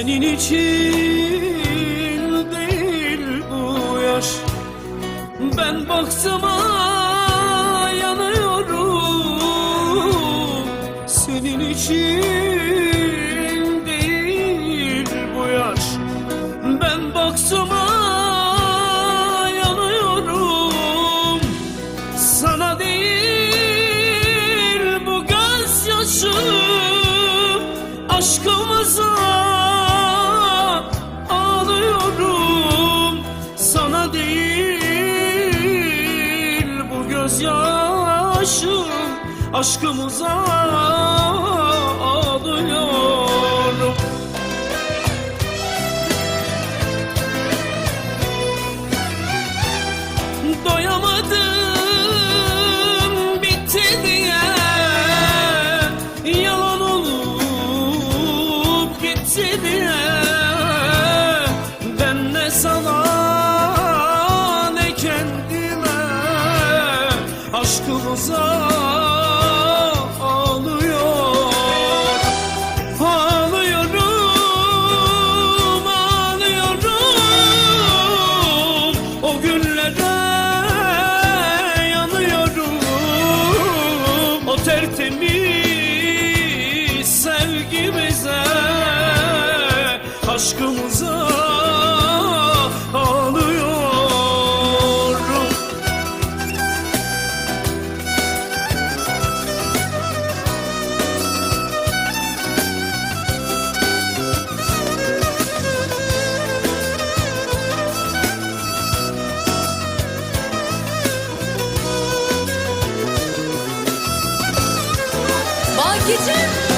Senin için değil bu yaş. Ben baksama yanıyorum. Senin için değil bu yaş. Ben baksama yanıyorum. Sana değil bu gözyaşım Aşkımıza Aşkımıza ağlıyorum Doyamadım bitti diye. Yalan olup gitti diye. Ben ne sana ne kendime? Aşkımıza Aşkımıza ağlıyorum Bakicim.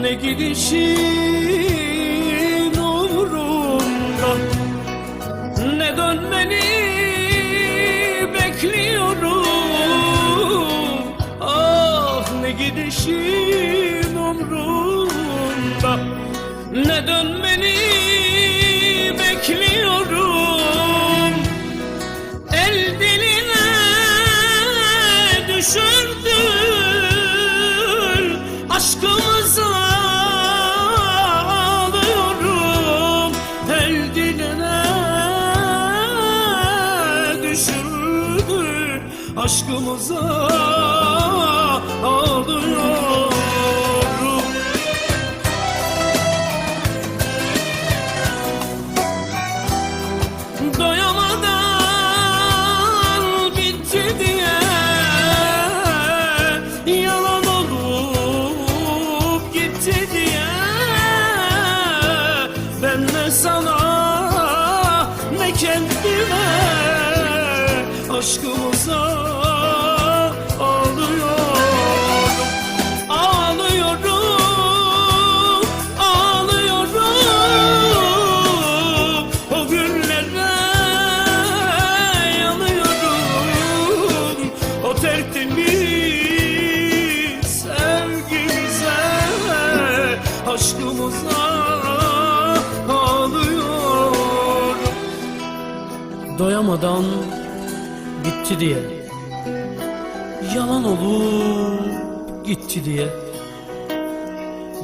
Ne gidişin umurumda Ne dönmeni bekliyorum. Ah ne gidişin umurumda Ne dönmeni bekliyorum. El diline düşürdün aşkımıza aşkımıza ağlıyorum. Doyamadan Aşkımıza ağlıyorum Ağlıyorum, ağlıyorum. O günlere yanıyorum. O tertemiz sevgimize Aşkımıza ağlıyorum Doyamadan bitti diye. Yalan olup gitti diye.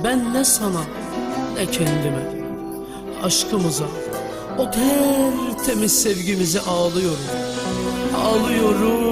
Ben ne sana ne kendime. Aşkımıza O tertemiz sevgimize ağlıyorum. Ağlıyorum